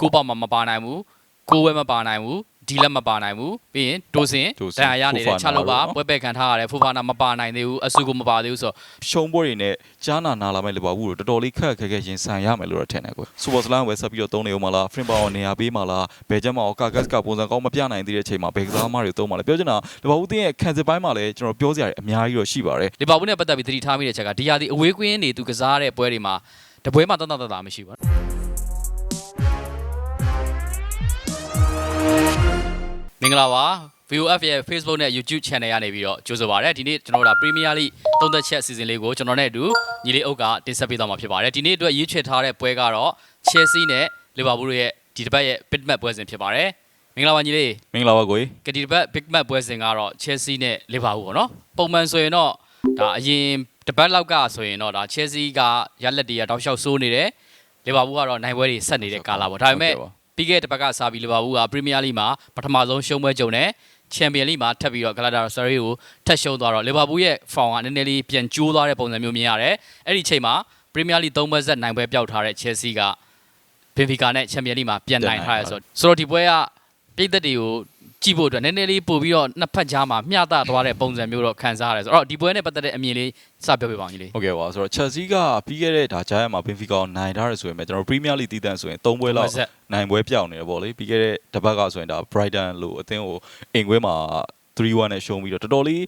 ကိုပေါ့မှာမပါနိုင်ဘူးကိုဝဲမပါနိုင်ဘူးဒီလက်မပါနိုင်ဘူးပြီးရင်ဒိုစင်ဒိုစင်ဒဏ်ရာရနေတဲ့ဖိုဖာနာချလို့ပါတို့နော်ပွဲပဲခံထားရတယ်ဖိုဖာနာမပါနိုင်သေးဘူးအဆူကိုမပါသေးဘူးဆိုတော့ရှုံးပွဲတွေနဲ့ကြားနာနာလာမဲ့လီဗာပူးကိုတော်တော်လေးခက်ခက်ခဲခဲရင်ဆိုင်ရမယ်လို့တော့ထင်တယ်ကိုစူပါစလန်ဝယ်ဆက်ပြီးတော့သုံးနေအောင်မလားဖရင်ပါအောင်နေရာပေးမလားဘယ်ချက်မှအောင်ကာကတ်ကပုံစံကောင်းမပြနိုင်သေးတဲ့အချိန်မှာဘယ်ကစားသမားတွေသုံးမလဲပြောချင်တာလီဗာပူးတင်းရဲ့ခံစစ်ပိုင်းမှာလည်းကျွန်တော်ပြောစရာတွေအများကြီးတော့ရှိပါတယ်လီဗာပူးနဲ့ပတ်သက်ပြီးသတိထားမိတဲ့ချက်ကဒီဟာဒီအဝေးကွင်းနေသူကစားတဲ့ပွဲတွေမှာတပွဲမှာတတ်တတ်တတ်တာမရှိဘူး မင်္ဂလာပါ VOF ရဲ့ Facebook နဲ့ YouTube Channel ရနေပြီးတော့ကြိုဆိုပါရစေဒီနေ့ကျွန်တော်တို့ဒါ Premier League သုံးသက်ချက်အစီအစဉ်လေးကိုကျွန်တော်နဲ့အတူညီလေးအုပ်ကတင်ဆက်ပေးသွားမှာဖြစ်ပါတယ်ဒီနေ့အတွက်ရွေးချယ်ထားတဲ့ပွဲကတော့ Chelsea နဲ့ Liverpool ရဲ့ဒီတစ်ပတ်ရဲ့ Big Match ပွဲစဉ်ဖြစ်ပါတယ်မင်္ဂလာပါညီလေးမင်္ဂလာပါကိုကြီးကဒီတစ်ပတ် Big Match ပွဲစဉ်ကတော့ Chelsea နဲ့ Liverpool ပေါ့နော်ပုံမှန်ဆိုရင်တော့ဒါအရင်တစ်ပတ်လောက်ကဆိုရင်တော့ဒါ Chelsea ကရလက်တွေကတောက်လျှောက်စိုးနေတယ် Liverpool ကတော့နိုင်ပွဲတွေဆက်နေတဲ့ကာလာပေါ့ဒါပေမဲ့ ပြီးခဲ့တဲ့တစ်ပတ်ကစားပြီးလီဗာပူးကပရီးမီးယားလိမှာပထမဆုံးရှုံးပွဲကြုံတယ်ချန်ပီယံလိမှာထပ်ပြီးတော့ဂလာတာဆာရီကိုထပ်ရှုံးသွားတော့လီဗာပူးရဲ့ဖောင်ကနည်းနည်းလေးပြန်ကျိုးသွားတဲ့ပုံစံမျိုးမြင်ရတယ်အဲ့ဒီချိန်မှာပရီးမီးယားလိ၃ပွဲဆက်နိုင်ပွဲပျောက်ထားတဲ့ချယ်ဆီကဘင်ဖီကာနဲ့ချန်ပီယံလိမှာပြန်နိုင်ထားရဆိုတော့ဆိုတော့ဒီပွဲကပြည်သက်တွေကို ကြည့်ဖို့အတွက်နည်းနည်းလေးပို့ပြီးတော့နှစ်ဖက်ကြားမှာမျှတသွားတဲ့ပုံစံမျိုးတော့ခံစားရတယ်ဆိုတော့ဒီပွဲနဲ့ပတ်သက်တဲ့အမြင်လေးစပြောပြပါအောင်ကြီးလေးဟုတ်ကဲ့ပါဆိုတော့ Chelsea ကပြီးခဲ့တဲ့ဒါဂျာယန်မှာ Benfica ကိုနိုင်ထားရဆိုရင်ပဲကျွန်တော် Premier League တည်တံ့ဆိုရင်၃ပွဲလောက်ဆက်နိုင်ပွဲပြောင်းနေတယ်ပေါ့လေပြီးခဲ့တဲ့တစ်ပတ်ကဆိုရင်ဒါ Brighton လို့အသင်းကိုအိမ်ခွဲမှာ3-1နဲ့ရှုံးပြီးတော့တော်တော်လေး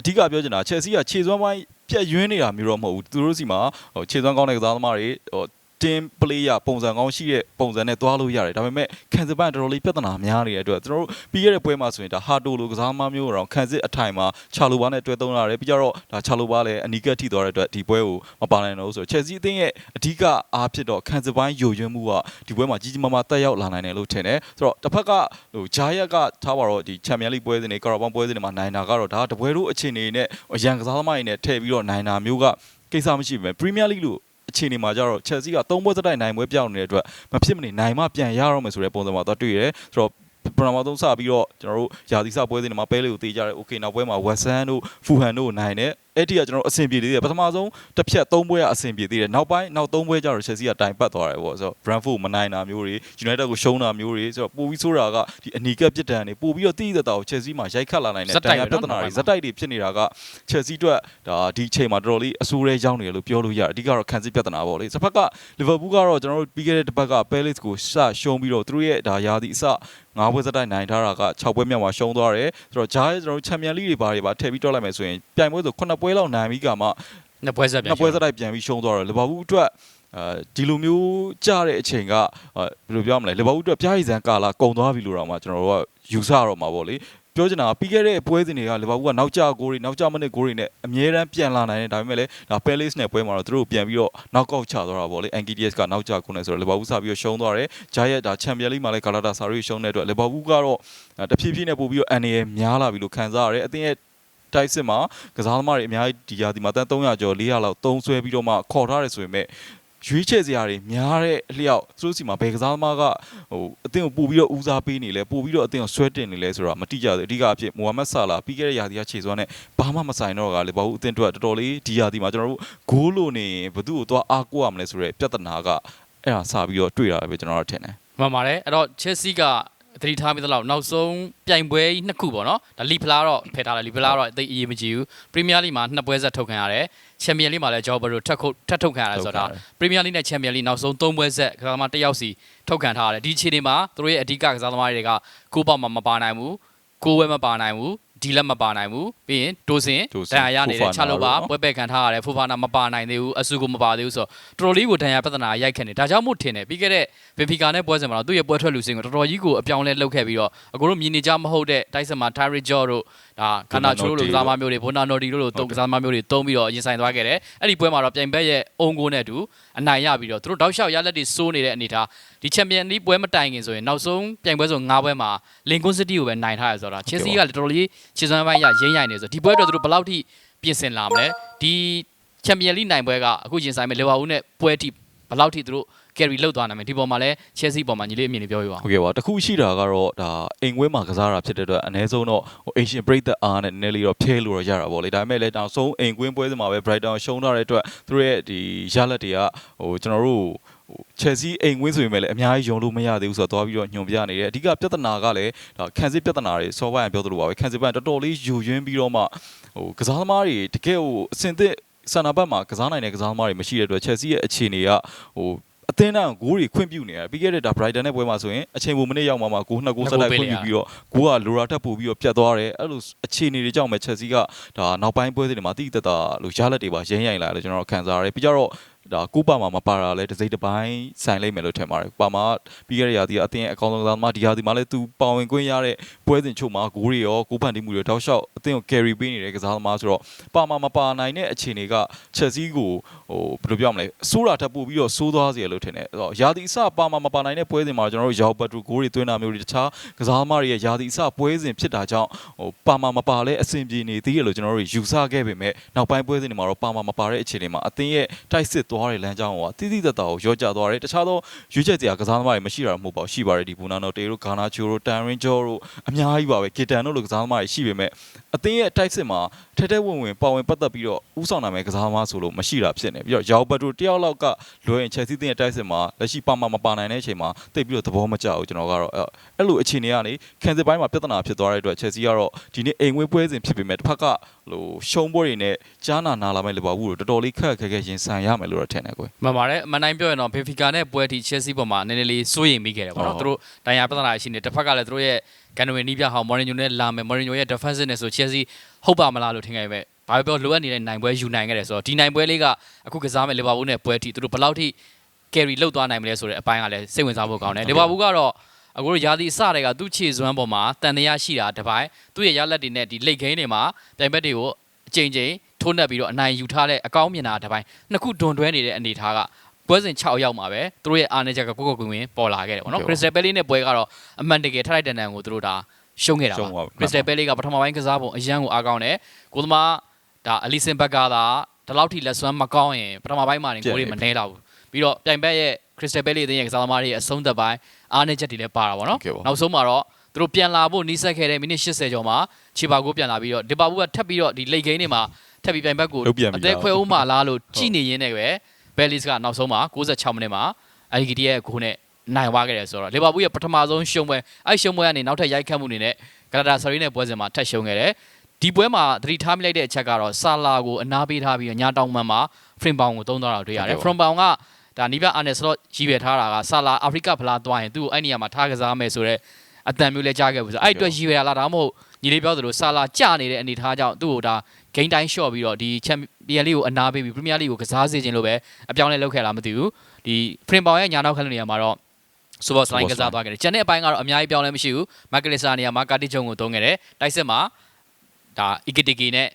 အဓိကပြောချင်တာ Chelsea ကခြေစွမ်းပိုင်းပြက်ယွင်းနေတာမျိုးတော့မဟုတ်ဘူးသူတို့စီမှာဟိုခြေစွမ်းကောင်းတဲ့ကစားသမားတွေဟို team player ပုံစံကောင်းရှိတဲ့ပုံစံနဲ့သွားလို့ရတယ်ဒါပေမဲ့ခံစစ်ပိုင်းတော်တော်လေးပြဿနာများနေတဲ့အတွက်ကျွန်တော်တို့ပြီးခဲ့တဲ့ပွဲမှာဆိုရင်ဒါဟာတိုလိုကစားသမားမျိုးတော့ခံစစ်အထိုင်မှာချာလိုဘာနဲ့တွဲသုံးရတယ်ပြီးကြတော့ဒါချာလိုဘာလည်းအနီးကပ်ထိသွားတဲ့အတွက်ဒီပွဲကိုမပါနိုင်တော့ဘူးဆိုတော့ Chelsea အသင်းရဲ့အဓိကအားဖြစ်တော့ခံစစ်ပိုင်းယိုယွင်းမှုကဒီပွဲမှာကြီးကြီးမားမားတက်ရောက်လာနိုင်တယ်လို့ထင်တယ်ဆိုတော့တစ်ဖက်ကဟိုဂျာယက်ကထားပါတော့ဒီချန်ပီယံလိပွဲစဉ်တွေကာရာဘောင်ပွဲစဉ်တွေမှာနိုင်တာကတော့ဒါတပွဲတို့အခြေအနေနဲ့ရန်ကစားသမားတွေနဲ့ထည့်ပြီးတော့နိုင်တာမျိုးကကိစ္စမရှိဘူးပဲ Premier League လို့ အခြေအနေမှာကျတော့ Chelsea က၃ပွဲစတိုက်နိုင်ပွဲပြောင်းနေတဲ့အတွက်မဖြစ်မနေနိုင်မှပြန်ရတော့မယ်ဆိုတဲ့ပုံစံမှာတော့တွေ့ရတယ်ဆိုတော့ပထမဆုံးစပြီးတော့ကျွန်တော်တို့ယာသီစပွဲစဉ်တွေမှာပဲလေးကိုတေးကြတယ်။ Okay နောက်ပွဲမှာ West Ham တို့ Fulham တို့နိုင်တယ်။ အဲ့ဒီကကျွန်တော်တို့အဆင်ပြေသေးတယ်။ပထမဆုံးတစ်ဖြတ်၃ပွဲကအဆင်ပြေသေးတယ်။နောက်ပိုင်းနောက်၃ပွဲကျတော့ Chelsea ကတိုင်ပတ်သွားတယ်ပေါ့။ဆိုတော့ Brentford မနိုင်တာမျိုးတွေ United ကိုရှုံးတာမျိုးတွေဆိုတော့ပိုပြီးဆိုးတာကဒီအနီကပ်ပြစ်ဒဏ်တွေပိုပြီးတော့တိတိကျကျကို Chelsea မှာရိုက်ခတ်လာနိုင်တဲ့ဇက်တိုက်ပဲပြဿနာတွေဇက်တိုက်တွေဖြစ်နေတာက Chelsea အတွက်ဒါဒီအချိန်မှာတော်တော်လေးအဆိုးရဲရောက်နေတယ်လို့ပြောလို့ရတယ်။အဓိကတော့ခံစစ်ပြဿနာပေါ့လေ။တစ်ဖက်က Liverpool ကတော့ကျွန်တော်တို့ပြီးခဲ့တဲ့တစ်ပတ်က Palace ကိုစရှုံးပြီးတော့သူတို့ရဲ့ဒါယာသီအစငါးပွဲစတိုက်နိုင်ထားတာက6ပွဲမြောက်မှာရှုံးသွားတယ်။ဆိုတော့ဂျားရဲ့ကျွန်တော်တို့ချန်ပီယံလိတွေဘာတွေပါထည့်ပြီးတွက်လိုက်မယ်ဆိုရင်ပြိုင်ပွဲဆို9ပွဲလောက်နိုင်ပြီးကမှနှစ်ပွဲဆက်ပြန်နှစ်ပွဲစတိုက်ပြန်ပြီးရှုံးသွားတယ်လီဗာပူးအတွက်အဲဒီလိုမျိုးကြတဲ့အချိန်ကဘယ်လိုပြောမလဲလီဗာပူးအတွက်ပြားရည်စံကာလာကုံသွားပြီလို့တော့မှကျွန်တော်တို့ကယူဆတော့မှာပေါ့လေပြောချင်တာကပြီးခဲ့တဲ့ပွဲစဉ်တွေကလီဗာပူးကနောက်ကျဂိုးတွေနောက်ကျမိနစ်ဂိုးတွေနဲ့အမြဲတမ်းပြန်လာနိုင်တယ်ဒါပေမဲ့လည်းဒါ Palace နဲ့ပွဲမှာတော့သူတို့ပြန်ပြီးတော့ knockout ချသွားတာပေါ့လေ Angidias ကနောက်ကျဂိုးနဲ့ဆိုတော့လီဗာပူးစပြီးတော့ရှုံးသွားတယ်ဂျာရဲ့ဒါချန်ပီယံလိမှာလည်းဂါလာတာဆာရီရှုံးတဲ့အတွက်လီဗာပူးကတော့တဖြည်းဖြည်းနဲ့ပို့ပြီးတော့အန်ရများလာပြီလို့ခံစားရတယ်အသင်းရဲ့ တိုက်စစ်မှာကစားသမားတွေအများကြီးဒီရာဒီမှာတန်း300ကျော်400လောက်သုံးဆွဲပြီးတော့မှခေါ်ထားတယ်ဆိုရင်မဲ့ရွေးချယ်စရာတွေများတဲ့အလျောက်သူတို့စီမှာဘယ်ကစားသမားကဟိုအသင်းကိုပို့ပြီးတော့ဦးစားပေးနေလဲပို့ပြီးတော့အသင်းကိုဆွဲတင်နေလဲဆိုတာမတိကြဘူးအဓိကအဖြစ်မိုဟာမက်ဆာလာပြီးခဲ့တဲ့ရာသီကခြေစွမ်းနဲ့ဘာမှမဆိုင်တော့ကလေဘာလို့အသင်းအတွက်တော်တော်လေးဒီရာသီမှာကျွန်တော်တို့ဂိုးလို့နေရင်ဘသူ့ကိုသွားအားကိုးရမလဲဆိုတဲ့ပြဿနာကအဲ့ဒါစပြီးတော့တွေ့တာပဲကျွန်တော်တို့ထင်တယ်မှန်ပါတယ်အဲ့တော့ Chelsea က သတိထားမိသလောက်နောက်ဆုံးပြိုင်ပွဲကြီးနှစ်ခုပေါ့နော်ဒါလီဖလာတော့ဖယ်ထားတယ်လီဖလာတော့အသိအရေးမကြီးဘူးပရီးမီးယားလိမှာနှစ်ပွဲဆက်ထုတ်ခံရတယ်ချန်ပီယံလိမှာလည်းဂျော်ဘရိုထက်ခုတ်ထက်ထုတ်ခံရတယ်ဆိုတော့ဒါပရီးမီးယားလိနဲ့ချန်ပီယံလိနောက်ဆုံးသုံးပွဲဆက်ကစားသမားတစ်ယောက်စီထုတ်ခံထားရတယ်ဒီအခြေအနေမှာသူတို့ရဲ့အဓိကကစားသမားတွေကကိုပေါ့မှာမပါနိုင်ဘူးကိုဝဲမပါနိုင်ဘူး ဒီလက်မပါနိုင်ဘူးပြီးရင်ဒိုစင်ဒိုစင်ဒဏ်ရာရနေတဲ့ဖိုဖာနာချလို့ပါတို့နော်ပွဲပဲခံထားရတယ်ဖိုဖာနာမပါနိုင်သေးဘူးအဆူကိုမပါသေးဘူးဆိုတော့တော်တော်လေးကိုဒဏ်ရာပြဿနာရိုက်ခတ်နေဒါကြောင့်မို့ထင်တယ်ပြီးခဲ့တဲ့ဘင်ဖီကာနဲ့ပွဲစဉ်မှာတော့သူ့ရဲ့ပွဲထွက်လူစင်ကိုတော်တော်ကြီးကိုအပြောင်းလဲလုပ်ခဲ့ပြီးတော့အကိုတို့မြင်နေကြမဟုတ်တဲ့တိုက်စစ်မှာ Tyre Jaw တို့ဒါခန္ဓာချိုးတို့ကစားသမားမျိုးတွေဘောနာနော်ဒီတို့လိုတုံးကစားသမားမျိုးတွေတုံးပြီးတော့ရင်ဆိုင်သွားခဲ့တယ်အဲ့ဒီပွဲမှာတော့ပြိုင်ဘက်ရဲ့အုံကိုနဲ့အတူအနိုင်ရပြီးတော့သူတို့တောက်လျှောက်ရလက်တွေစိုးနေတဲ့အနေထားဒီချန်ပီယံလိပွဲမတိုင်ခင်ဆိုရင်နောက်ဆုံးပြိုင်ပွဲဆို၅ပွဲမှာလင်ကွန်စစ်တီကိုပဲနိုင်ထားရဆိုတော့ချယ်ဆီကလည်းတော်တော်လေး ခြေစွမ်းပိုင်းရရင်းရိုင်နေဆိုဒီပွဲအတွက်သူတို့ဘယ်လောက်ထိပြင်ဆင်လာမလဲဒီချန်ပီယံလိနိုင်ပွဲကအခုရင်ဆိုင်မဲ့လီဗာပူးနဲ့ပွဲထိဘယ်လောက်ထိသူတို့ carry လောက်သွားနိုင်မယ်ဒီပေါ်မှာလဲ Chelsea ပေါ်မှာညီလေးအမြင်လေးပြောပြပါဦးဟုတ်ကဲ့ပါတခုရှိတာကတော့ဒါအိမ်ခွဲမှာကစားတာဖြစ်တဲ့အတွက်အ ਨੇ ဆုံးတော့ဟို Asian Break တဲ့အားနဲ့နည်းနည်းလေးတော့ဖြဲလို့တော့ရတာပေါ့လေဒါပေမဲ့လည်းတောင်ဆုံးအိမ်ကွင်းပွဲစဉ်မှာပဲ Brighton ရှုံးထားတဲ့အတွက်သူတို့ရဲ့ဒီရလက်တွေကဟိုကျွန်တော်တို့ ဟဟို Chelsea အိမ်ဝင်းဆိုရင်လည်းအများကြီးယုံလို့မရသေးဘူးဆိုတော့သွားပြီးတော့ညွန်ပြနေတယ်အဓိကပြဿနာကလည်းဒါခံစစ်ပြဿနာတွေစောပိုင်းပြောသလိုပါပဲခံစစ်ပိုင်းတော်တော်လေးယူရင်းပြီးတော့မှဟိုကစားသမားတွေတကယ်ဟိုအစင်သစ်ဆန္ဒဘတ်မှာကစားနိုင်တဲ့ကစားသမားတွေမရှိတဲ့အတွက် Chelsea ရဲ့အခြေအနေကဟိုအသင်းတန်းဂိုးတွေခွင့်ပြုနေတယ်ပြီးခဲ့တဲ့ဒါ Brighton နဲ့ပွဲမှာဆိုရင်အချိန်ပုံမိနစ်ရောက်မှမှဂိုးနှစ်ဂိုးဆက်တိုက်ခွင့်ပြုပြီးတော့ဂိုးကလိုရာတက်ပို့ပြီးတော့ပြတ်သွားတယ်အဲ့လိုအခြေအနေတွေကြောင့်ပဲ Chelsea ကဒါနောက်ပိုင်းပွဲစဉ်တွေမှာတိတိတတ်တာလို့ရလက်တွေပါရင်းရိုင်လာတယ်ကျွန်တော်ခံစားရတယ်ပြီးကြတော့ ဒါကိုပါမှာမပါတာလဲတစ်စိတ်တစ်ပိုင်းဆိုင်လိုက်မယ်လို့ထင်ပါတယ်ပါမှာပြီးခဲ့တဲ့ရာသီကအသင်းရဲ့အကောင်းဆုံးကစားသမားဒီရာသီမှာလဲသူပါဝင်ခွင့်ရတဲ့ပွဲစဉ်ချုပ်မှာဂိုးတွေရောဂိုးဖန်တီးမှုတွေတောက်လျှောက်အသင်းကို carry ပေးနေတဲ့ကစားသမားဆိုတော့ပါမှာမပါနိုင်တဲ့အခြေအနေက Chelsea ကိုဟိုဘယ်လိုပြောမလဲစိုးတာထပ်ပို့ပြီးတော့စိုးသွားစေလို့ထင်တယ်အဲ့တော့ရာသီအစပါမှာမပါနိုင်တဲ့ပွဲစဉ်မှာကျွန်တော်တို့ရောက်ပတ်တူဂိုးတွေသွင်းတာမျိုးတွေတခြားကစားသမားတွေရဲ့ရာသီအစပွဲစဉ်ဖြစ်တာကြောင့်ဟိုပါမှာမပါလဲအဆင်ပြေနေသေးတယ်လို့ကျွန်တော်တို့ယူဆခဲ့ပေမဲ့နောက်ပိုင်းပွဲစဉ်တွေမှာတော့ပါမှာမပါတဲ့အခြေအနေမှာအသင်းရဲ့တိုက်စစ်သွားတဲ့လမ်းကြောင်းကတိတိတတ်တာကိုရောကြသွားတယ်တခြားသောရွေးချက်စရာကစားသမားတွေမရှိတာမဟုတ်ပါဘူးရှိပါတယ်ဒီဘူနာနိုတေတို့ဂါနာချိုတို့တန်ရင်ဂျောတို့အများကြီးပါပဲကီတန်တို့လိုကစားသမားတွေရှိပေမဲ့အသင်းရဲ့တိုက်စစ်မှာထဲထဲဝင်ဝင်ပါဝင်ပတ်သက်ပြီးတော့ဥဆောင်နိုင်မဲ့ကစားသမားဆိုလို့မရှိတာဖြစ်နေပြီးတော့ရောဘတ်တို့တယောက်လောက်ကလွယ်ရင်ချက်စီးတဲ့တိုက်စစ်မှာလက်ရှိပါမမပါနိုင်တဲ့အချိန်မှာတိတ်ပြီးတော့သဘောမကျဘူးကျွန်တော်ကတော့အဲ့လိုအခြေအနေကနေခံစစ်ပိုင်းမှာပြဿနာဖြစ်သွားတဲ့အတွက်ချက်စီကတော့ဒီနေ့အိမ်ဝင်းပွဲစဉ်ဖြစ်ပေမဲ့တစ်ဖက်က ဟိုရှုံးပွဲတွေနဲ့ကြားနာနာလာမဲ့လီဗာပူးတို့တော်တော်လေးခက်ခက်ခဲခဲရင်ဆိုင်ရမယ်လို့တော့ထင်တယ်ကွယ်မှန်ပါတယ်အမှန်တိုင်းပြောရင်တော့ Benfica နဲ့ပွဲတီ Chelsea ပေါ်မှာနည်းနည်းလေးစိုးရိမ်မိခဲ့တယ်ပေါ့နော်ဟုတ်သူတို့တိုင်ယာပြဿနာရှိနေတစ်ဖက်ကလည်းသူတို့ရဲ့ကန်ဝင်နီးပြဟောင်း Mourinho နဲ့လာမယ် Mourinho ရဲ့ defensive နဲ့ဆို Chelsea ဟုတ်ပါမလားလို့ထင်ခဲ့ပဲဘာပဲပြောလိုအပ်နေတဲ့နိုင်ပွဲယူနိုင်ခဲ့တယ်ဆိုတော့ဒီနိုင်ပွဲလေးကအခုကစားမဲ့ Liverpool နဲ့ပွဲတီသူတို့ဘယ်လောက်ထိ carry လောက်သွားနိုင်မလဲဆိုတဲ့အပိုင်းကလည်းစိတ်ဝင်စားဖို့ကောင်းတယ် Liverpool ကတော့ အခုတို့ယာဒီအစတွေကသူ့ခြေစွမ်းပေါ်မှာတန်တရားရှိတာတစ်ပိုင်းသူ့ရဲ့ရလက်တွေနဲ့ဒီ late game တွေမှာပြိုင်ဘက်တွေကိုအချိန်ချင်းထိုးနှက်ပြီးတော့အနိုင်ယူထားတဲ့အကောင်းမြင်တာတစ်ပိုင်းနှစ်ခုဒွန်တွဲနေတဲ့အနေအထားကပွဲစဉ်6ရောက်မှာပဲသူတို့ရဲ့အာနေချက်ကကိုကိုကွင်းကွင်းပေါ်လာခဲ့တယ်ပေါ့နော် Crystal Palace နဲ့ပွဲကတော့အမှန်တကယ်ထိုက်တန်တန်ကိုသူတို့ဒါရှုံးခဲ့တာရှုံးသွားပါပြီ Crystal Palace ကပထမပိုင်းကစားပုံအရန်ကိုအားကောင်းတယ်ကိုသမားဒါအလီဆင်ဘက်ကသာဒီလောက်ထိလက်စွမ်းမကောင်းရင်ပထမပိုင်းမှာနေကိုယ်တွေမနှဲတော့ဘူးပြီးတော့ပြိုင်ဘက်ရဲ့ Crystal Palace အသင်းရဲ့ကစားသမားတွေရဲ့အဆုံးသက်ပိုင်း အားနေချက်တွေလည်းပါတာပေါ့နော်ဟုတ်ကဲ့ပါနောက်ဆုံးမှာတော့သူတို့ပြန်လာဖို့နီးစပ်ခဲ့တဲ့မိနစ်80ကျော်မှာချီပါကိုပြန်လာပြီးတော့ဒီပါဘူးကထပ်ပြီးတော့ဒီလိတ်ဂိမ်းတွေမှာထပ်ပြီးပြိုင်ဘက်ကိုလုပ်ပြန်ပြီအသေးလားခွဲဦးမှလားလို့ကြည်နေရင်းနဲ့ပဲဘယ်လစ်ကနောက်ဆုံးမှာ66မိနစ်မှာအလီဂီတီရဲ့ဂိုးနဲ့နိုင်သွားခဲ့တယ်ဆိုတော့လီဗာပူးရဲ့ပထမဆုံးရှုံးပွဲအဲ့ရှုံးပွဲကနေနောက်ထပ်ရိုက်ခတ်မှုတွေနဲ့ဂလာတာဆာရီနဲ့ပွဲစဉ်မှာထပ်ရှုံးခဲ့တယ်ဒီပွဲမှာသတိထားမိလိုက်တဲ့အချက်ကတော့ဆာလာကိုအနာပေးထားပြီးတော့ညာတောင်မှန်မှာဖရင်ပေါင်ကိုသုံးသွားတာတွေ့ရတယ်ဖရင်ပေါင်က ဒါနီးပြအာနယ်စလော့ရည်ရွယ်ထားတာကဆာလာအာဖရိကဖလားသွားရင်သူ့ကိုအဲ့နေရာမှာထားကစားမယ်ဆိုတော့အတန်မျိုးလဲကြားခဲ့ဘူးဆိုအဲ့အတွက်ရည်ရွယ်လာတာမဟုတ်ညီလေးပြောသလိုဆာလာကြနေတဲ့အနေထားကြောင့်သူ့ကိုဒါဂိမ်းတိုင်းရှော့ပြီးတော့ဒီချန်ပီယံလိကိုအနာပေးပြီးပရီးမီးယားလိကိုကစားစေခြင်းလို့ပဲအပြောင်းလဲလုပ်ခဲ့လားမသိဘူးဒီဖရင်ပေါင်ရဲ့ညာနောက်ခက်တဲ့နေရာမှာတော့စူပါစလိုင်းကစားသွားခဲ့တယ်။ကျန်တဲ့အပိုင်းကတော့အများကြီးပြောင်းလဲမရှိဘူး။မက်ကလစ်စာနေရာမှာကာတီဂျုံကိုသုံးခဲ့တယ်။တိုက်စစ်မှာဒါအီကီတီကီနဲ့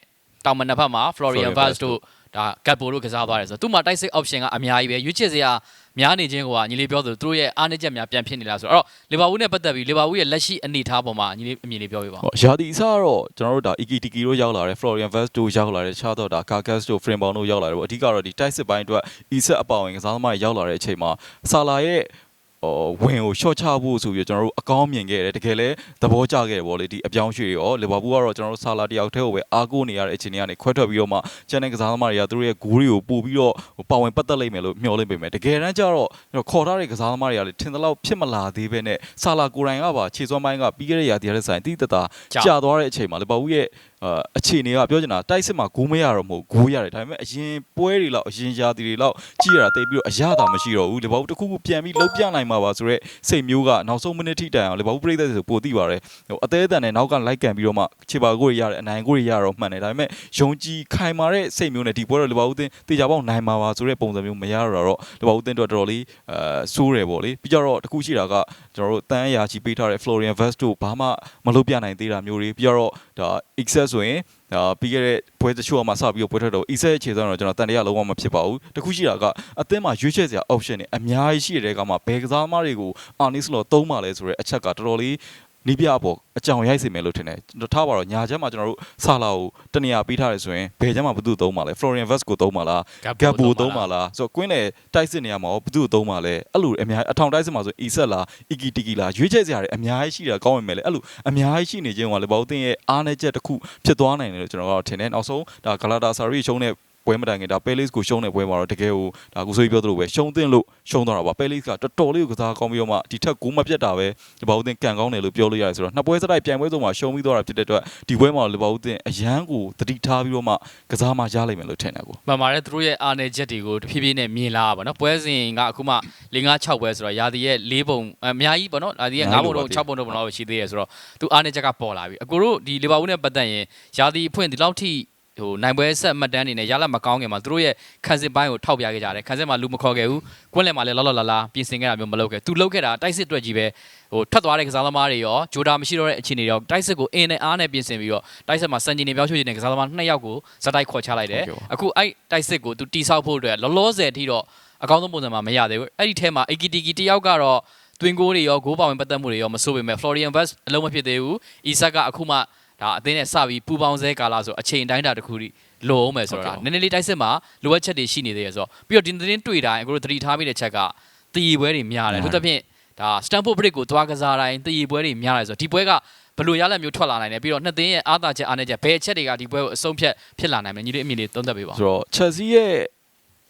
တောင်မနက်ဖက်မှာ Florian Florian Vaz Vaz တို့ ဒါကတ်ပိုတို့ကစားသွားတယ်ဆိုတော့သူ့မှာတိုက်စစ် option ကအများကြီးပဲရွေးချယ်စရာများနေခြင်းကညီလေးပြောသလိုသူတို့ရဲ့အားနည်းချက်များပြန်ဖြစ်နေလားဆိုတော့လီဗာပူးနဲ့ပတ်သက်ပြီးလီဗာပူးရဲ့လက်ရှိအနေအထားပေါ်မှာညီလေးအမြင်လေးပြောပြပါဦးဟောရာသီအစကတော့ကျွန်တော်တို့ဒါ EKTK တို့ရောက်လာတယ် Florian Vaz တို့ရောက်လာတယ်ခြားတော့ဒါ Carcass တို့ Frame Bound တို့ရောက်လာတယ်ပေါ့အဓိကတော့ဒီတိုက်စစ်ပိုင်းအတွက် ESET အပေါဝင်ကစားသမားတွေရောက်လာတဲ့အချိန်မှာဆာလာရဲ့ဟို ဝင်ကို short ချဖို့ဆိုပြီးတော့ကျွန်တော်တို့အကောင်းမြင်ခဲ့တယ်တကယ်လဲသဘောကျခဲ့တယ်ဗောလေဒီအပြောင်းရွှေ့ရောလီဗာပူးကတော့ကျွန်တော်တို့ဆာလာတယောက်တည်းကိုပဲအားကိုးနေရတဲ့အခြေအနေကနေခွဲထွက်ပြီးတော့မှကျန်တဲ့ကစားသမားတွေကသူတို့ရဲ့ဂိုးတွေကိုပို့ပြီးတော့ပါဝင်ပတ်သက်လိမ့်မယ်လို့မျှော်လင့်ပေမဲ့တကယ်တမ်းကျတော့ခေါ်ထားတဲ့ကစားသမားတွေကလည်းထင်သလောက်ဖြစ်မလာသေးပဲနဲ့ဆာလာကိုယ်တိုင်ကပါခြေစွမ်းပိုင်းကပြီးခဲ့တဲ့ရာသီရက်ဆိုင်တိတတာကြာကြာသွားတဲ့အချိန်မှာလီဗာပူးရဲ့ အာအခြေအနေကပြောချင်တာတိုက်စစ်မှာဂိုးမရတော့မဟုတ်ဂိုးရတယ်ဒါပေမဲ့အရင်ပွဲတွေလောက်အရင်ရာသီတွေလောက်ကြည့်ရတာတိတ်ပြီးတော့အရသာမရှိတော့ဘူးလီဗာပူးတစ်ခုခုပြန်ပြီးလှုပ်ပြနိုင်မှာပါဆိုတော့စိတ်မျိုးကနောက်ဆုံးမိနစ်ထိတိုင်အောင်လီဗာပူးပြိသက်ဆိုပိုသိပါတယ်ဟိုအသေးအတန်နဲ့နောက်ကလိုက်ကန်ပြီးတော့မှခြေပါကိုတွေရတယ်အနိုင်ကိုတွေရတော့မှန်တယ်ဒါပေမဲ့ယုံကြည်ခိုင်မာတဲ့စိတ်မျိုးနဲ့ဒီပွဲတော့လီဗာပူးအသင်းတေချာပေါက်နိုင်မှာပါဆိုတဲ့ပုံစံမျိုးမရတော့တော့လီဗာပူးအသင်းတော့တော်တော်လေးအဲဆိုးတယ်ပေါ့လေပြီးကြတော့တစ်ခုရှိတာက ကျွန်တော်တို့တန်းအရာချီပေးထားတဲ့ Florian Vest တို့ဘာမှမလုပ်ပြနိုင်သေးတာမျိုးတွေပြီးတော့ဒါ excess ဆိုရင်ဒါပြီးခဲ့တဲ့ပွဲတချို့အမှစပြီးတော့ပွဲထွက်တော့ excess အခြေဆုံးတော့ကျွန်တော်တန်တရားလုံးဝမဖြစ်ပါဘူးတခုရှိတာကအသင်းမှာရွေးချယ်စရာ option တွေအများကြီးရှိတဲ့ကမှဘယ်ကစားသမားတွေကို Arnis လို့သုံးပါလဲဆိုတဲ့အချက်ကတော်တော်လေး နီးပြပေါ့အကြောင်ရိုက်စေမယ်လို့ထင်တယ်ကျွန်တော်ထားပါတော့ညာချက်မှာကျွန်တော်တို့ဆာလာကိုတနေရာပေးထားတယ်ဆိုရင်ဘယ်ချက်မှာဘယ်သူသုံးပါလဲ Florian Vest ကိုသုံးပါလားဂတ်ဘူသုံးပါလားဆိုတော့ကွင်းလေတိုက်စစ်နေရမှာရောဘသူ့ကိုသုံးပါလဲအဲ့လိုအများအထောင်တိုက်စစ်မှာဆိုအီဆက်လားအီကီတီကီလားရွေးချယ်စရာတွေအများကြီးရှိတာကောင်းဝင်မယ်လေအဲ့လိုအများကြီးရှိနေခြင်းကလည်းဘောက်တင်ရဲ့အားနည်းချက်တစ်ခုဖြစ်သွားနိုင်တယ်လို့ကျွန်တော်ကတော့ထင်တယ်နောက်ဆုံးဒါဂလာတာဆာရီရှုံးတဲ့ ပွဲမတိုင်ခင်ဒါပဲလေးကိုရှုံးတဲ့ပွဲမှာတော့တကယ်ကိုဒါကိုဆိုပြီးပြောသလိုပဲရှုံးသင့်လို့ရှုံးသွားတာပါပဲလေးကတော်တော်လေးကိုကစားကောင်းပြီးတော့မှဒီထက်ကိုမပြတ်တာပဲလီဗာပူးတင်ကန်ကောင်းတယ်လို့ပြောလို့ရတယ်ဆိုတော့နှစ်ပွဲစတိုက်ပြိုင်ပွဲစုံမှာရှုံးပြီးသွားတာဖြစ်တဲ့အတွက်ဒီပွဲမှာလီဗာပူးတင်အရန်ကိုတတိထားပြီးတော့မှကစားမှရလိမ့်မယ်လို့ထင်တယ်ကိုမှန်ပါတယ်သူတို့ရဲ့အားနည်းချက်တွေကိုတဖြည်းဖြည်းနဲ့မြင်လာပါတော့ပွဲစဉ်ကအခုမှ၄၅6ပွဲဆိုတော့ရာသီရဲ့၄ပုံအများကြီးပေါ့နော်ရာသီရဲ့၅ပုံတော့6ပုံတော့ဘယ်လောက်ရှိသေးရဆိုတော့သူအားနည်းချက်ကပေါ်လာပြီအကိုတို့ဒီလီဗာပူးနဲ့ပတ်သက်ရင်ရာသီအဖွင့်ဒီလောက်ထိ ဟိုနိုင်ပွဲဆက်မှတ်တမ်းအနေနဲ့ရလက်မကောင်းခင်မှာသူတို့ရဲ့ခံစစ်ပိုင်းကိုထောက်ပြခဲ့ကြတယ်ခံစစ်မှာလူမခေါ်ခဲ့ဘူးကွင်းလယ်မှာလည်းလောလောလာလာပြင်ဆင်ခဲ့တာမျိုးမလုပ်ခဲ့သူလုပ်ခဲ့တာတိုက်စစ်အတွက်ကြီးပဲဟိုထွက်သွားတဲ့ကစားသမားတွေရောဂျိုဒါမရှိတော့တဲ့အခြေအနေတွေရောတိုက်စစ်ကိုအင်းနဲ့အားနဲ့ပြင်ဆင်ပြီးတော့တိုက်စစ်မှာစံချိန်တွေပြောင်းရွှေ့နေတဲ့ကစားသမားနှစ်ယောက်ကိုဇက်တိုက်ခေါ်ချလိုက်တယ်အခုအဲ့တိုက်စစ်ကိုသူတိဆောက်ဖို့အတွက်လောလောဆယ်အထိတော့အကောင်းဆုံးပုံစံမှာမရသေးဘူးအဲ့ဒီထဲမှာ AKTK တယောက်ကတော့တွင်ကိုတွေရောဂိုးပါဝင်ပတ်သက်မှုတွေရောမဆိုးပေမဲ့ Florian Vest အလုံးမဖြစ်သေးဘူး Isak ကအခုမှ ဒါအသင်းနဲ့စပြီးပူပေါင်းဆဲကာလာဆိုအချိန်တိုင်းတာတစ်ခုထိလိုအောင်မယ်ဆိုတော့နည်းနည်းလေးတိုက်စစ်မှာလိုအပ်ချက်တွေရှိနေသေးရဆိုတော့ပြီးတော့ဒီသတင်းတွေ့တိုင်းအခုတို့သတိထားမိတဲ့ချက်ကတည်ပွဲတွေများတယ်သူတစ်ဖြင့်ဒါ Stamford Bridge ကိုသွားကစားတိုင်းတည်ပွဲတွေများတယ်ဆိုတော့ဒီပွဲကဘယ်လိုရလက်မျိုးထွက်လာနိုင်လဲပြီးတော့နှစ်သင်းရဲ့အားသာချက်အားနည်းချက်ဘယ်အချက်တွေကဒီပွဲကိုအဆုံးဖြတ်ဖြစ်လာနိုင်မလဲညီလေးအမြင်လေးသုံးသပ်ပေးပါဆိုတော့ Chelsea ရဲ့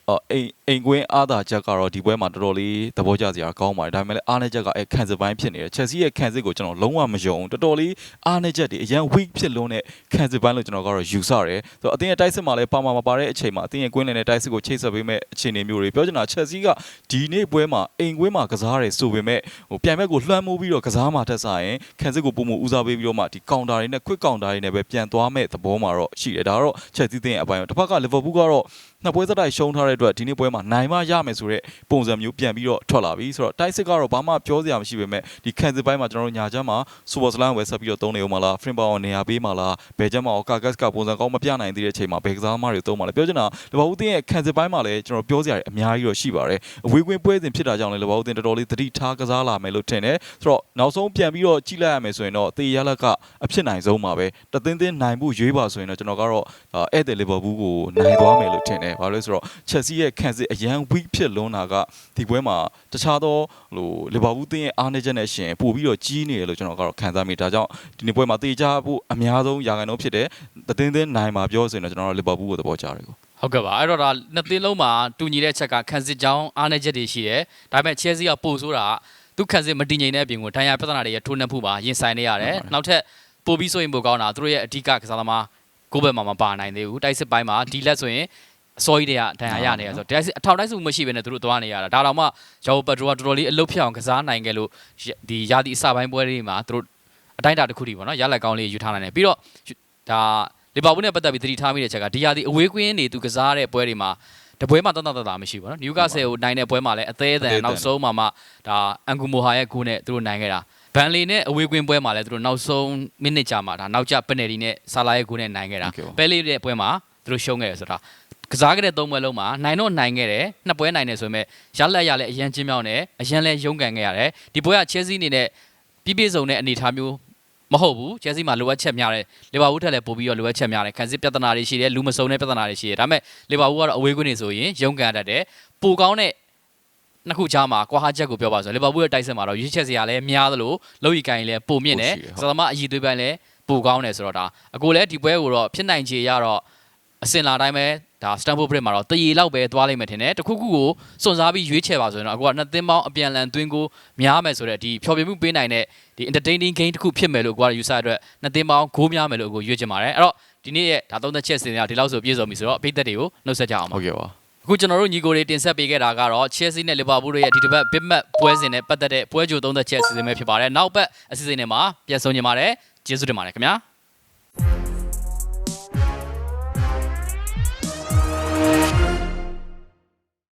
အော်အိမ်အိမ်ကွင်းအားသာချက်ကတော့ဒီပွဲမှာတော်တော်လေးသဘောကျစရာကောင်းပါတယ်ဒါပေမဲ့လည်းအားနည်းချက်ကအဲခံစစ်ပိုင်းဖြစ်နေတယ် Chelsea ရဲ့ခံစစ်ကိုကျွန်တော်လုံးဝမယုံဘူးတော်တော်လေးအားနည်းချက်တွေအရန် weak ဖြစ်လွန်းတဲ့ခံစစ်ပိုင်းလို့ကျွန်တော်ကတော့ယူဆတယ်ဆိုတော့အတင်းရဲ့တိုက်စစ်မှာလည်းပါမှာမပါတဲ့အချိန်မှာအတင်းရဲ့ကွင်းလည်နဲ့တိုက်စစ်ကိုချိတ်ဆက်ပေးမဲ့အခြေအနေမျိုးတွေပြောချင်တာ Chelsea ကဒီနေ့ပွဲမှာအိမ်ကွင်းမှာကစားရတယ်ဆိုပေမဲ့ဟိုပြန်ဘက်ကိုလွှမ်းမိုးပြီးတော့ကစားမှထက်စားရင်ခံစစ်ကိုပုံမှုဦးစားပေးပြီးတော့မှဒီကောင်တာတွေနဲ့ quick counter တွေနဲ့ပဲပြန်သွားမဲ့သဘောမှာတော့ရှိတယ်ဒါကတော့ Chelsea တင်းရဲ့အပိုင်းတစ်ဖက်က Liverpool ကတော့နှစ်ပွဲစတိုက်ရှုံးထားတဲ့အတွက်ဒီနေ့ပွဲမှာနိုင်မရမယ်ဆိုတဲ့ပုံစံမျိုးပြန်ပြီးတော့ထွက်လာပြီဆိုတော့တိုက်စစ်ကတော့ဘာမှပြောစရာမရှိပေမဲ့ဒီခံစစ်ပိုင်းမှာကျွန်တော်တို့ညာချမ်းမှာစူပါစလန်ဝယ်ဆက်ပြီးတော့သုံးနေအောင်မလားဖရင်ပါအောင်နေရာပေးမလားဘယ်ချမ်းမှာကာကတ်ကပုံစံကောင်းမပြနိုင်သေးတဲ့အချိန်မှာဘယ်ကစားသမားတွေသုံးမလဲပြောချင်တာလဘာဦးတင်းရဲ့ခံစစ်ပိုင်းမှာလည်းကျွန်တော်ပြောစရာတွေအများကြီးတော့ရှိပါတယ်အဝေးကွင်းပွဲစဉ်ဖြစ်တာကြောင့်လည်းလဘာဦးတင်းတော်တော်လေးသတိထားကစားလာမယ်လို့ထင်တယ်ဆိုတော့နောက်ဆုံးပြန်ပြီးတော့ကြည့်လိုက်ရမယ်ဆိုရင်တော့တေရလက်ကအဖြစ်နိုင်ဆုံးပါပဲတသင်းသင်းနိုင်ဖို့ရွေးပါဆိုရင်တော့ကျွန်တော်ကတော့ဧည့်သည်လီဗာပူးကိုနိုင်သွားမယ်လို့ထင်တယ်ဘာလို့လဲဆိုတော့ချက်စီရဲ့ခံစစ်အရန် weak ဖြစ်လွန်းတာကဒီပွဲမှာတခြားသောဟိုလီဗာပူးတင်းရဲ့အားနည်းချက်နဲ့ရှင်ပို့ပြီးတော့ကြီးနေတယ်လို့ကျွန်တော်ကတော့ခံစားမိဒါကြောင့်ဒီနေ့ပွဲမှာတေချာဖို့အများဆုံးရာခိုင်နှုန်းဖြစ်တဲ့တသင်းသင်းနိုင်မှာပြောဆိုရင်တော့ကျွန်တော်တို့လီဗာပူးကိုသဘောကျတယ်ကိုဟုတ်ကဲ့ပါအဲ့တော့ဒါနှစ်သင်းလုံးမှာတူညီတဲ့ချက်ကခန်းစစ်ကြောင်းအားနည်းချက်တွေရှိတယ်ဒါပေမဲ့ Chelsea ကပို့ဆိုတာကသူခန်းစစ်မတည်ငြိမ်တဲ့အပြင်ကိုဒဏ်ရာပြဿနာတွေရထိုးနှက်မှုပါရင်ဆိုင်နေရတယ်နောက်ထပ်ပို့ပြီးဆိုရင်ပိုကောင်းတာသူတို့ရဲ့အဓိကကစားသမားကိုယ့်ဘက်မှာမပါနိုင်သေးဘူးတိုက်စစ်ပိုင်းမှာဒီလက်ဆိုရင် အစောကြီးတွေကဒဏ်ရာရနေရဆိုတော့တိုက်စစ်အထောက်တိုက်စုမရှိဘဲနဲ့သူတို့သွားနေရတာဒါတော့မှဂျော်ပတ်ဒရိုကတော်တော်လေးအလုတ်ဖြစ်အောင်ကစားနိုင်ခဲ့လို့ဒီယာဒီအစပိုင်းပွဲတွေမှာသူတို့အတိုင်းအတာတစ်ခုတည်းပေါ့နော်ရလက်ကောင်းလေးယူထားနိုင်တယ်ပြီးတော့ဒါလီဗာပူးနဲ့ပတ်သက်ပြီးသတိထားမိတဲ့ချက်ကဒီယာဒီအဝေးကွင်းနေသူကစားတဲ့ပွဲတွေမှာတပွဲမှာတတ်တတ်တာမရှိဘူးနော်နယူကာဆယ်ကိုနိုင်တဲ့ပွဲမှာလည်းအသေးအတန်နောက်ဆုံးမှာမှဒါအန်ဂူမိုဟာရဲ့ဂိုးနဲ့သူတို့နိုင်ခဲ့တာဘန်လီနဲ့အဝေးကွင်းပွဲမှာလည်းသူတို့နောက်ဆုံးမိနစ်ကြာမှာဒါနောက်ကျပနယ်တီနဲ့ဆာလာရဲ့ဂိုးနဲ့နိုင်ခဲ့တာပဲလီရဲ့ပွဲမှာသူတို့ရှုံးခဲ့တယ်ဆိုတာ ကစားခဲ့တဲ့သုံးပွဲလုံးမှာနိုင်တော့နိုင်ခဲ့တယ်နှစ်ပွဲနိုင်တယ်ဆိုပေမဲ့ရလက်ရလည်းအရန်ချင်းမြောင်းတယ်အရန်လည်းရုန်းကန်ခဲ့ရတယ်ဒီပွဲကချဲစီအနေနဲ့ပြည့်ပြည့်စုံတဲ့အနေအထားမျိုးမဟုတ်ဘူးချဲစီမှာလိုအပ်ချက်များတယ်လီဗာပူးထက်လည်းပိုပြီးတော့လိုအပ်ချက်များတယ်ခံစစ်ပြဿနာတွေရှိတယ်လူမစုံတဲ့ပြဿနာတွေရှိတယ်ဒါပေမဲ့လီဗာပူးကတော့အဝေးကွင်းနေဆိုရင်ရုန်းကန်တတ်တယ်ပိုကောင်းတဲ့နှစ်ခုချားမှာကွာဟာချက်ကိုပြောပါဆိုလီဗာပူးရဲ့တိုက်စစ်မှာတော့ရွေးချက်စရာလည်းများသလိုလောက်ရီကိုင်းလည်းပိုမြင့်တယ်စသမားအည်သွေးပိုင်းလည်းပိုကောင်းတယ်ဆိုတော့ဒါအကိုလည်းဒီပွဲကိုတော့ဖြစ်နိုင်ခြေရတော့ အစင်လာတိုင်းပဲဒါ Stamford Bridge မှာတော့တရီလောက်ပဲသွားလိမ့်မယ်ထင်တယ်တခုခုကိုစွန့်စားပြီးရွေးချယ်ပါဆိုရင်တော့အကိုကနှစ်သင်းပေါင်းအပြန်လန်သွင်းကိုများမယ်ဆိုတော့ဒီဖျော်ဖြေမှုပေးနိုင်တဲ့ဒီ entertaining game တစ်ခုဖြစ်မယ်လို့ကိုကယူဆတဲ့အတွက်နှစ်သင်းပေါင်းဂိုးများမယ်လို့အကိုရွေးချင်ပါတယ်အဲ့တော့ဒီနေ့ရဲ့ဒါသုံးသက်ချက်စင်တွေကဒီလောက်ဆိုပြည့်စုံပြီဆိုတော့အပိသက်တွေကိုနှုတ်ဆက်ကြအောင်ပါဟုတ်ကဲ့ပါအခုကျွန်တော်တို့ညီကိုတွေတင်ဆက်ပေးခဲ့တာကတော့ Chelsea နဲ့ Liverpool တို့ရဲ့ဒီတစ်ပတ် Big Match ပွဲစဉ်နဲ့ပတ်သက်တဲ့ပွဲကြိုသုံးသက်ချက်အစီအစဉ်ပဲဖြစ်ပါတယ်နောက်ပတ်အစီအစဉ်တွေမှာပြန်ဆုံကြပါမယ်ကျေးဇူးတင်ပါတယ်ခင်ဗျာ